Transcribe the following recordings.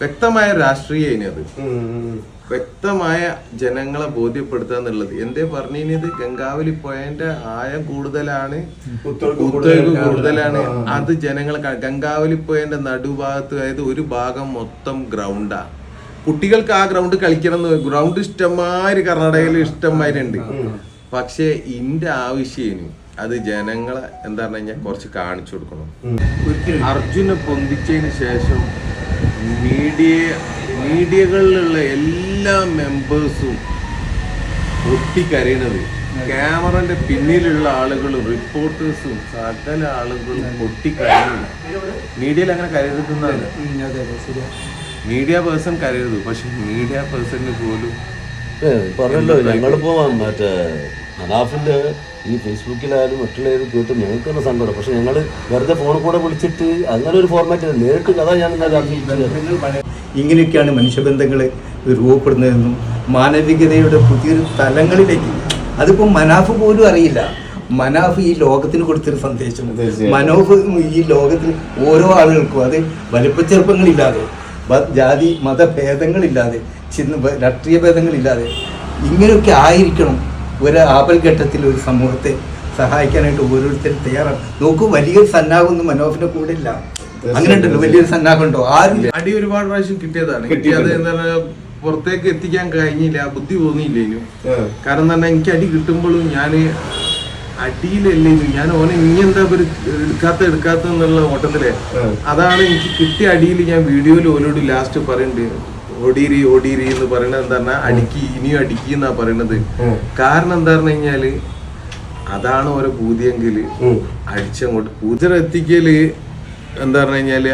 വ്യക്തമായ രാഷ്ട്രീയ ഇനി അത്. വ്യക്തമായ ജനങ്ങളെ ബോധ്യപ്പെടുത്തുക എന്നുള്ളത്. എന്തേ പറഞ്ഞത് ഗംഗാവലി പോയതിന്റെ ആയം കൂടുതലാണ്. കുത്തൊഴുക്ക് കൂടുതലാണ്. അത് ജനങ്ങളെ ഗംഗാവലി പോയതിന്റെ നടുഭാഗത്ത് അതായത് ഒരു ഭാഗം മൊത്തം ഗ്രൗണ്ടാ കുട്ടികൾക്ക് ആ ഗ്രൗണ്ട് കളിക്കണം എന്ന് ഗ്രൗണ്ട് ഇഷ്ടമാതിരി കർണാടകയിൽ ഇഷ്ടംമാതിരി ഉണ്ട് പക്ഷേ ഇന്റെ ആവശ്യം അത് ജനങ്ങളെ എന്താ പറഞ്ഞു കഴിഞ്ഞാൽ കുറച്ച് കാണിച്ചു കൊടുക്കണം. അർജുനെ പൊന്തിച്ചതിന് ശേഷം മീഡിയ മീഡിയകളിലുള്ള എല്ലാ മെമ്പേഴ്സും പൊട്ടിക്കരയണത്. ക്യാമറന്റെ പിന്നിലുള്ള ആളുകളും റിപ്പോർട്ടേഴ്സും സകല ആളുകളും പൊട്ടിക്കരയുന്നു മീഡിയയിൽ അങ്ങനെ കരുതുന്നതാണ് മീഡിയ പേഴ്സൺ കരയരുത്. പക്ഷെ മീഡിയ പേഴ്സണിന് പോലും പറഞ്ഞല്ലോ ഞങ്ങളിപ്പോ മറ്റേ മനാഫിന്റെ ഈ ഫേസ്ബുക്കിലായാലും മറ്റുള്ളവരും കേട്ടും ഞങ്ങൾക്ക് തന്നെ സങ്കടം. പക്ഷെ ഞങ്ങൾ വെറുതെ ഫോണിൽ കൂടെ വിളിച്ചിട്ട് അങ്ങനെ ഒരു ഫോർമാറ്റ് നേരിട്ട് കഥ ഞാൻ ഇങ്ങനെയൊക്കെയാണ് മനുഷ്യബന്ധങ്ങൾ രൂപപ്പെടുന്നതെന്നും മാനവികതയുടെ പുതിയൊരു തലങ്ങളിലേക്ക്. അതിപ്പോൾ മനാഫ് പോലും അറിയില്ല. മനാഫ് ഈ ലോകത്തിന് കൊടുത്തൊരു സന്ദേശം. മനോഫ് ഈ ലോകത്തിൽ ഓരോ ആളുകൾക്കും അത് വലിപ്പച്ചെറുപ്പങ്ങളില്ലാതെ ജാതി മതഭേദങ്ങളില്ലാതെ ചിന്ന രാഷ്ട്രീയ ഭേദങ്ങളില്ലാതെ ഇങ്ങനെയൊക്കെ ആയിരിക്കണം. ഒരു ആപൽഘട്ടത്തിൽ ഒരു സമൂഹത്തെ സഹായിക്കാനായിട്ട് ഓരോരുത്തരും തയ്യാറാണ്. നോക്കൂ വലിയൊരു സന്നാഹമൊന്നും മനോഫിന്റെ കൂടെ ഇല്ല. അങ്ങനെ ഉണ്ടല്ലോ വലിയൊരു സന്നാഹം ഉണ്ടോ? ആരും അടി ഒരുപാട് പ്രാവശ്യം കിട്ടിയതാണ്. കിട്ടിയത് എന്താ പുറത്തേക്ക് എത്തിക്കാൻ കഴിഞ്ഞില്ല ബുദ്ധി തോന്നിയില്ലേനു. കാരണം തന്നെ എനിക്ക് അടി കിട്ടുമ്പോഴും ഞാൻ അടിയിലല്ലേനു ഞാൻ ഓനെ ഇനി എന്താ ഒരു എടുക്കാത്ത എടുക്കാത്ത എന്നുള്ള ഓട്ടത്തിലെ. അതാണ് എനിക്ക് കിട്ടിയ അടിയിൽ ഞാൻ വീഡിയോയിൽ ഓരോട് ലാസ്റ്റ് പറയുന്നുണ്ട് ഓടീരി ഒടീരി എന്ന് പറയണത് എന്താ പറഞ്ഞാൽ അടിക്കി ഇനിയും അടിക്കി എന്നാ പറയണത്. കാരണം എന്താ പറഞ്ഞു കഴിഞ്ഞാൽ അതാണ് ഓരോ പൂതിയെങ്കിൽ അടിച്ചങ്ങോട്ട് പൂജ എത്തിക്കൽ എന്താ പറഞ്ഞു കഴിഞ്ഞാൽ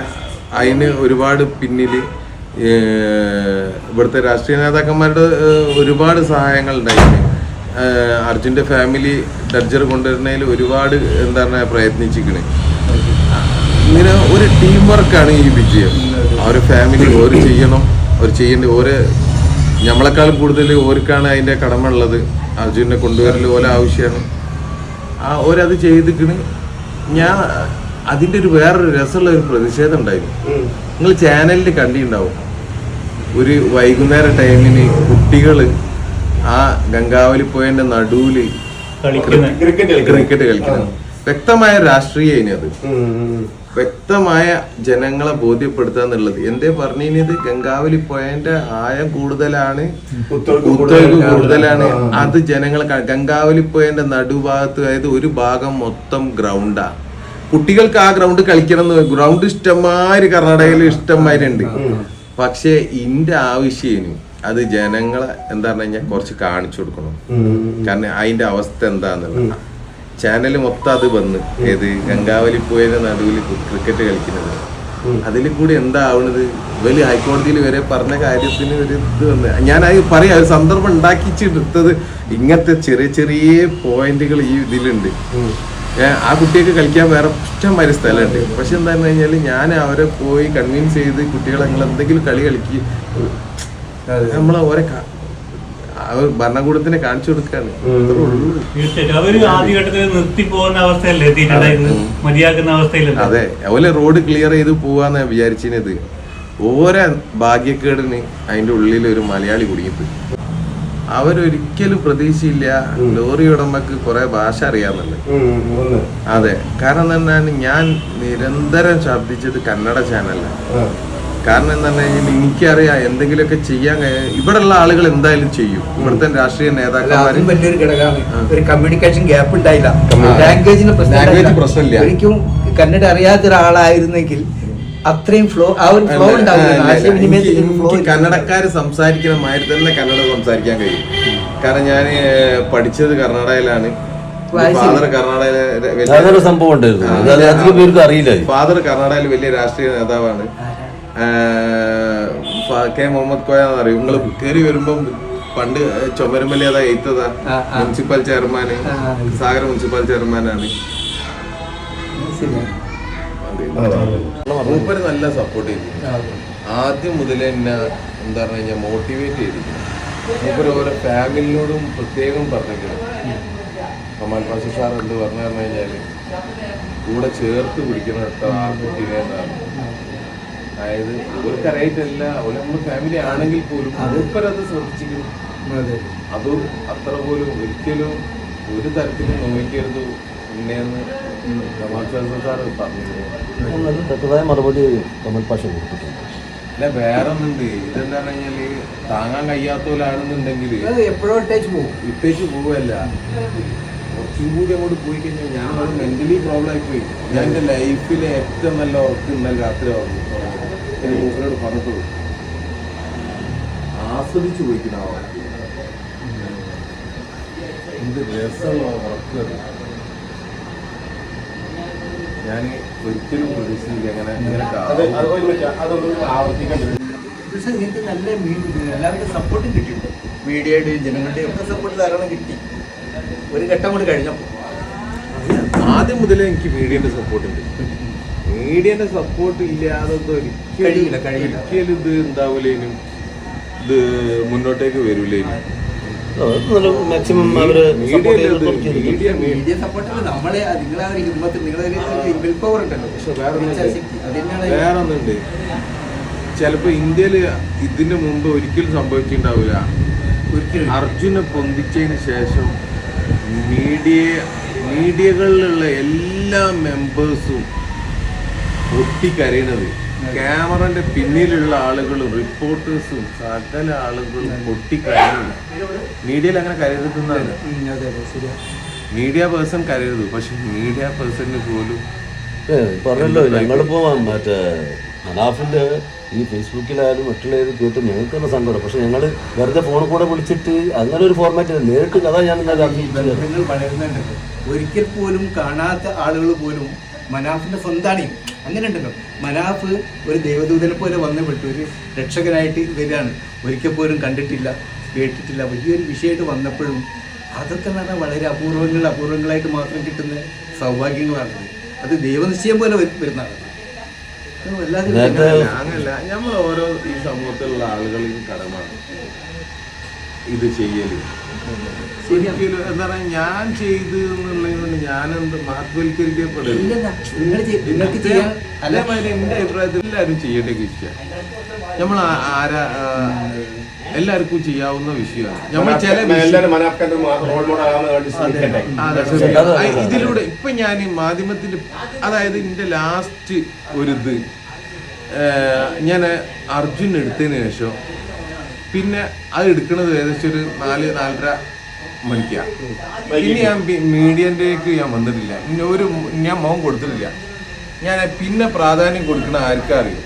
അതിന് ഒരുപാട് പിന്നിൽ ഇവിടുത്തെ രാഷ്ട്രീയ നേതാക്കന്മാരുടെ ഒരുപാട് സഹായങ്ങൾ ഉണ്ടായിരുന്നു അർജുന്റെ അർജുന്റെ ഫാമിലി ഡർജർ കൊണ്ടുവരുന്നതിൽ ഒരുപാട് എന്താ പറയുക പ്രയത്നിച്ചിരിക്കണ്. ഇങ്ങനെ ഒരു ടീം വർക്കാണ് ഈ വിജയം. അവരെ ഫാമിലി ഓർ ചെയ്യണം. അവർ ചെയ്യേണ്ട ഓരോ നമ്മളെക്കാളും കൂടുതൽ ഓർക്കാണ് അതിന്റെ കടമ ഉള്ളത്. അർജുനെ കൊണ്ടുവരൽ പോലെ ആവശ്യമാണ് ആ ഓരത് ചെയ്തിക്കണ്. ഞാൻ അതിന്റെ ഒരു വേറൊരു രസമുള്ള ഒരു പ്രതിഷേധം ഉണ്ടായിരുന്നു. നിങ്ങൾ ചാനലിൽ കണ്ടിട്ടുണ്ടാവും. ഒരു വൈകുന്നേര ടൈമിന് കുട്ടികൾ ആ ഗംഗാവലി പോയതിന്റെ നടുവിൽ ക്രിക്കറ്റ് കളിക്കണം വ്യക്തമായ രാഷ്ട്രീയ ഇനി അത്. വ്യക്തമായ ജനങ്ങളെ ബോധ്യപ്പെടുത്തുക എന്നുള്ളത്. എന്തേ പറഞ്ഞത് ഗംഗാവലി പോയതിന്റെ ആയം കൂടുതലാണ്. കുത്തൊഴുക്ക് കൂടുതലാണ്. അത് ജനങ്ങളെ ഗംഗാവലി പോയതിന്റെ നടുഭാഗത്ത് അതായത് ഒരു ഭാഗം മൊത്തം ഗ്രൗണ്ടാ കുട്ടികൾക്ക് ആ ഗ്രൗണ്ട് കളിക്കണം എന്ന് ഗ്രൗണ്ട് ഇഷ്ടമാതിരി കർണാടകയിൽ ഇഷ്ടമായിട്ടുണ്ട് പക്ഷേ ഇന്റെ ആവശ്യം അത് ജനങ്ങളെ എന്താ പറഞ്ഞു കഴിഞ്ഞാൽ കുറച്ച് കാണിച്ചു കൊടുക്കണം. കാരണം അതിന്റെ അവസ്ഥ എന്താന്നുള്ളത്. ചാനൽ മൊത്തം അത് വന്ന്. ഏത്? ഗംഗാവലി പോയതിന്റെ നടുവിൽ ക്രിക്കറ്റ് കളിക്കുന്നത്. അതിൽ കൂടി എന്താ ആവണത് വലിയ ഹൈക്കോടതിയിൽ വരെ പറഞ്ഞ കാര്യത്തിന് ഒരു ഇത് വന്ന്. ഞാൻ അത് പറയാം ഒരു സന്ദർഭം ഉണ്ടാക്കിച്ചെടുത്തത് ഇങ്ങനത്തെ ചെറിയ ചെറിയ പോയിന്റുകൾ ഈ ഇതിലുണ്ട്. ആ കുട്ടിയൊക്കെ കളിക്കാൻ വേറെ ഇഷ്ടംമാതിരി സ്ഥലമുണ്ട്. പക്ഷെ എന്താണെന്ന് കഴിഞ്ഞാൽ ഞാൻ അവരെ പോയി കൺവിൻസ് ചെയ്ത് കുട്ടികളെ നിങ്ങൾ എന്തെങ്കിലും കളി കളിക്ക്. നമ്മളെ ഓരോ അവർ ഭരണകൂടത്തിനെ കാണിച്ചു കൊടുക്കാണ്. അവർ ആദ്യഘട്ടത്തിൽ നിർത്തി പോകുന്ന അവസ്ഥയല്ലേ എത്തിയിട്ടുണ്ടായിരുന്നു മതിയാക്കുന്ന അവസ്ഥയിലല്ലേ അതെ. അതുപോലെ റോഡ് ക്ലിയർ ചെയ്ത് പോവാന്ന് വിചാരിച്ചത് ഓരോ ഭാഗ്യക്കേടിന് അതിന്റെ ഉള്ളിൽ ഒരു മലയാളി കുടുങ്ങിപ്പോയി. അവരൊരിക്കലും പ്രതീക്ഷയില്ല ലോറി ഉടമക്ക് കുറെ ഭാഷ അറിയാമെന്ന്. അതെ. കാരണം എന്താണ് ഞാൻ നിരന്തരം ശബ്ദിച്ചത് കന്നഡ ചാനലാണ് കാരണം എന്താ കഴിഞ്ഞാൽ എനിക്കറിയാം എന്തെങ്കിലുമൊക്കെ ചെയ്യാൻ ഇവിടെ ഇവിടെയുള്ള ആളുകൾ എന്തായാലും ചെയ്യും. ഇവിടുത്തെ രാഷ്ട്രീയ നേതാക്കന്മാർ വലിയൊരു ഘടകമാണ്. ഒരു കമ്മ്യൂണിക്കേഷൻ ഗ്യാപ്പ് ഉണ്ടായില്ല. ലാംഗ്വേജിന് ലാംഗ്വേജ് പ്രശ്നമില്ല. ഒരിക്കലും കന്നഡ അറിയാത്ത ഒരാളായിരുന്നെങ്കിൽ അത്രയും ഫ്ലോ ആ ഒരു ഫ്ലോ ഉണ്ടാവില്ല. കന്നഡക്കാര് സംസാരിക്കുന്ന മാതിരി തന്നെ കന്നഡ സംസാരിക്കാൻ കഴിയും. കാരണം ഞാൻ പഠിച്ചത് കർണാടകയിലാണ്. ഫാദർ കർണാടകയിലെ സംഭവം ഉണ്ടായിരുന്നു. അറിയില്ല ഫാദർ കർണാടകയിൽ വലിയ രാഷ്ട്രീയ നേതാവാണ്. കെ മുഹമ്മദ് കോയ എന്നറിയും നിങ്ങൾ കയറി വരുമ്പം പണ്ട് ചുമരമല്ലി അതാ എയ്ത്തതാ. മുനിസിപ്പൽ ചെയർമാന്. സാഗർ മുനിസിപ്പൽ ചെയർമാനാണ്. മൂപ്പര് നല്ല സപ്പോർട്ട് ചെയ്തു ആദ്യം മുതൽ എന്നെ എന്താ പറഞ്ഞു കഴിഞ്ഞാൽ മോട്ടിവേറ്റ് ചെയ്തിരിക്കുന്നു മൂപ്പര് ഓരോ ഫാമിലിനോടും പ്രത്യേകം പറഞ്ഞിട്ടുണ്ട്. കമാൽ പാഷ സാർ എന്ത് പറഞ്ഞു പറഞ്ഞു കഴിഞ്ഞാൽ കൂടെ ചേർത്ത് പിടിക്കണം കേട്ടോ ആ കുട്ടീനെ എന്നാണ്. അതായത് അവർക്കറിയായിട്ടല്ല ഒരു നമ്മൾ ഫാമിലി ആണെങ്കിൽ പോലും മൂപ്പരത് ശ്രദ്ധിച്ചിരിക്കുന്നു അതെ. അത് അത്ര പോലും ഒരിക്കലും ഒരു തരത്തിലും നോവിക്കരുത് പറഞ്ഞിരുന്നു. അത് തെറ്റതായ മറുപടി കമൽ പാഷ കൊടുത്തിട്ടുണ്ട്. അല്ല വേറെ ഒന്നുണ്ട് ഇതെന്താന്ന് കഴിഞ്ഞാൽ താങ്ങാൻ കഴിയാത്തവരാണെന്നുണ്ടെങ്കിൽ അത് എപ്പോഴും ഇട്ടേച്ച് പോകും പോവല്ല. കുറച്ചും കൂടി അങ്ങോട്ട് പോയി കഴിഞ്ഞാൽ ഞാൻ മെന്റലി പ്രോബ്ലം ആയിപ്പോയി. ഞാൻ എന്റെ ലൈഫിലെ ഏറ്റവും നല്ല ഉറക്കം ഇന്നലെ രാത്രി ഉറങ്ങി. എനിക്ക് മൂപ്പരോട് ആസ്വദിച്ചു പോയിക്കുന്ന ആ വർക്ക് എന്ത് രസമുള്ള വർക്ക് ഞാൻ ഒരിക്കലും പ്രതീക്ഷിച്ചില്ല അങ്ങനെ ഇങ്ങനെ പക്ഷെ നിങ്ങൾക്ക് നല്ല എല്ലാവരുടെ സപ്പോർട്ടും കിട്ടിയിട്ടുണ്ട്. മീഡിയയുടെയും ജനങ്ങളുടെയും ഒക്കെ സപ്പോർട്ട് ധാരാളം കിട്ടി. ഒരു ഘട്ടം കൂടി കഴിഞ്ഞപ്പോൾ ആദ്യം മുതലേ എനിക്ക് മീഡിയയുടെ സപ്പോർട്ട് ഉണ്ട്. മീഡിയന്റെ സപ്പോർട്ട് ഇല്ലാതെ കഴിയില്ല, കഴിയില്ല. ഒരിക്കലും ഇത് എന്താവൂലേനും ഇത് മുന്നോട്ടേക്ക് വരൂലേനും. മാക്സിമം അവർ മീഡിയ നമ്മളെ നിങ്ങളെ ഒരു ഹിമ്മത്ത് നിങ്ങളെ വിൽ പവർ ഉണ്ടല്ലോ. പക്ഷെ വേറെ ഒന്നുണ്ട്. ഇച്ഛാശക്തി. വേറെ ഒന്നുണ്ട് ചിലപ്പോ ഇന്ത്യയിൽ ഇതിന്റെ മുമ്പ് ഒരിക്കലും സംഭവിച്ചിട്ടുണ്ടാവില്ല ഒരിക്കലും അർജുനെ പൊന്തിച്ചതിന് ശേഷം മീഡിയ മീഡിയകളിലുള്ള എല്ലാ മെമ്പേഴ്സും പൊട്ടിക്കരയണത്. ക്യാമറന്റെ പിന്നിലുള്ള ആളുകളും റിപ്പോർട്ടേഴ്സും സകല ആളുകളും പൊട്ടിക്കരയുന്നു മീഡിയയിൽ അങ്ങനെ ശരിയാ മീഡിയ പേഴ്സൺ കരയരുത്. പക്ഷെ മീഡിയ പേഴ്സണിന് പോലും പറഞ്ഞല്ലോ ഞങ്ങളിപ്പോ മറ്റേ മനാഫിന്റെ ഈ ഫേസ്ബുക്കിലായാലും മറ്റുള്ളവരും കേട്ട് ഞങ്ങൾക്ക് തന്നെ സങ്കടം. പക്ഷെ ഞങ്ങൾ വെറുതെ ഫോണിൽ കൂടെ വിളിച്ചിട്ട് അങ്ങനെ ഒരു ഫോർമാറ്റ് നേരിട്ട് കഥ ഞാൻ വളരുന്നുണ്ട് ഒരിക്കൽ പോലും കാണാത്ത ആളുകൾ പോലും മനാഫിന്റെ സ്വന്താണ്. അങ്ങനെ ഉണ്ടല്ലോ മലാഫ് ഒരു ദൈവദൂതനെ പോലെ വന്നപ്പെട്ടു വിട്ടു. ഒരു രക്ഷകനായിട്ട് വരികയാണ്. ഒരിക്കൽ പോലും കണ്ടിട്ടില്ല കേട്ടിട്ടില്ല. വലിയൊരു വിഷയമായിട്ട് വന്നപ്പോഴും അതൊക്കെ എന്ന് പറഞ്ഞാൽ വളരെ അപൂർവങ്ങൾ അപൂർവങ്ങളായിട്ട് മാത്രം കിട്ടുന്ന സൗഭാഗ്യങ്ങളാണ് അത് ദൈവനിശ്ചയം പോലെ വരു- വരുന്നതാണ് അങ്ങനല്ല. നമ്മൾ ഓരോ ഈ സമൂഹത്തിലുള്ള ആളുകളെയും കടമാണ് ഇത് ചെയ്യൽ. ഒരിക്കലും എന്താ ഞാൻ ചെയ്തു എന്നുള്ളതുകൊണ്ട് ഞാനെന്ത് അല്ല അതേമാതിരി എന്റെ അഭിപ്രായത്തിൽ എല്ലാവരും ചെയ്യേണ്ട വിഷയം നമ്മൾ ആരാ എല്ലാവർക്കും ചെയ്യാവുന്ന വിഷയമാണ്. നമ്മൾ ചില ഇതിലൂടെ ഇപ്പൊ ഞാൻ മാധ്യമത്തിന്റെ അതായത് എന്റെ ലാസ്റ്റ് ഒരു ഇത് ഞാൻ അർജുൻ എടുത്തതിന് ശേഷം പിന്നെ അത് എടുക്കുന്നത് ഏകദേശം ഒരു നാല് നാലര മണിക്കാണ് പിന്നെ ഞാൻ മീഡിയന്റെക്ക് ഞാൻ വന്നിട്ടില്ല. ഇനി ഒരു ഞാൻ മോൻ കൊടുത്തിട്ടില്ല. ഞാൻ പിന്നെ പ്രാധാന്യം കൊടുക്കുന്ന ആർക്കാ അറിയും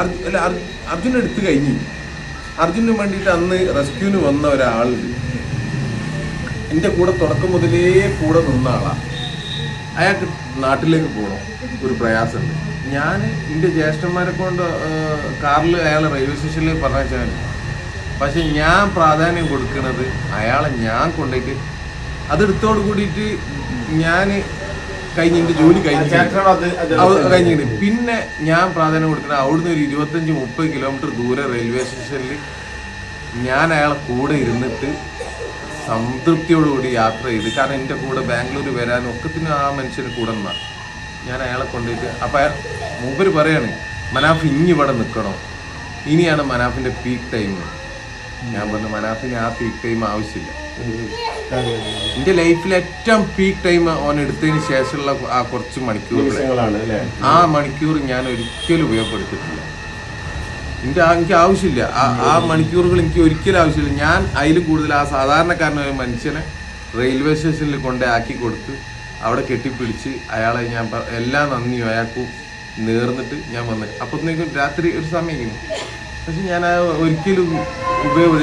അർജു- അല്ല, അർജു- അർജുൻ എടുത്തു കഴിഞ്ഞു. അർജുന് വേണ്ടിയിട്ട് അന്ന് റെസ്ക്യൂവിന് വന്ന ഒരാൾ എന്റെ കൂടെ തുടക്കം മുതലേ കൂടെ നിന്ന ആളാണ് അയാൾക്ക് നാട്ടിലേക്ക് പോകണം ഒരു പ്രയാസമുണ്ട്. ഞാൻ എന്റെ ജ്യേഷ്ഠന്മാരെ കൊണ്ട് കാറിൽ അയാൾ റെയിൽവേ സ്റ്റേഷനിൽ പറഞ്ഞാൽ പക്ഷെ ഞാൻ പ്രാധാന്യം കൊടുക്കുന്നത് അയാളെ ഞാൻ കൊണ്ടുപോയിട്ട് അതെടുത്തോട് കൂടിയിട്ട് ഞാൻ കഴിഞ്ഞ എന്റെ ജോലി കഴിഞ്ഞു കഴിഞ്ഞിട്ട് പിന്നെ ഞാൻ പ്രാധാന്യം കൊടുക്കുന്നത് അവിടുന്ന് ഒരു ഇരുപത്തഞ്ച് മുപ്പത് കിലോമീറ്റർ ദൂരെ റെയിൽവേ സ്റ്റേഷനിൽ ഞാൻ അയാളെ കൂടെ ഇരുന്നിട്ട് സംതൃപ്തിയോടുകൂടി യാത്ര ചെയ്ത്. കാരണം എന്റെ കൂടെ ബാംഗ്ലൂർ വരാനും ഒക്കത്തിനും ആ മനുഷ്യന് കൂടെ നിന്നാണ് ഞാൻ അയാളെ കൊണ്ടുപോയിട്ട് അപ്പം അയാൾ മൂപ്പര് പറയാണ് മനാഫ് ഇനി ഇവിടെ നിൽക്കണോ ഇനിയാണ് മനാഫിന്റെ പീക്ക് ടൈം ഞാൻ പറഞ്ഞു മനാഫിന് ആ പീക്ക് ടൈം ആവശ്യമില്ല. എന്റെ ലൈഫിൽ ഏറ്റവും പീക്ക് ടൈം ഓൻ എടുത്തതിന് ശേഷമുള്ള ആ കുറച്ച് മണിക്കൂർ ആ മണിക്കൂർ ഞാൻ ഒരിക്കലും ഉപയോഗപ്പെടുത്തിയിട്ടില്ല. എന്റെ എനിക്ക് ആവശ്യമില്ല. ആ- മണിക്കൂറുകൾ എനിക്ക് ഒരിക്കലും ആവശ്യമില്ല. ഞാൻ അതിൽ കൂടുതൽ ആ സാധാരണക്കാരനായ മനുഷ്യനെ റെയിൽവേ സ്റ്റേഷനിൽ കൊണ്ടേ ആക്കി കൊടുത്ത് അവിടെ കെട്ടിപ്പിടിച്ച് അയാളെ ഞാൻ എല്ലാ നന്ദിയും അയാൾക്കും നേർന്നിട്ട് ഞാൻ വന്നത് അപ്പത്തേക്കും രാത്രി ഒരു സമയം പക്ഷെ ഞാൻ ആ ഒരിക്കലും ഉപയോഗ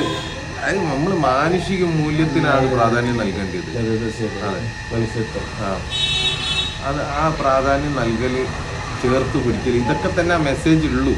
അത് നമ്മൾ മാനുഷിക മൂല്യത്തിനാണ് പ്രാധാന്യം നൽകേണ്ടത്. അതെ ആ. അത് ആ പ്രാധാന്യം നൽകൽ ചേർത്ത് പിടിക്കൽ ഇതൊക്കെ തന്നെ മെസ്സേജ് ഉള്ളൂ.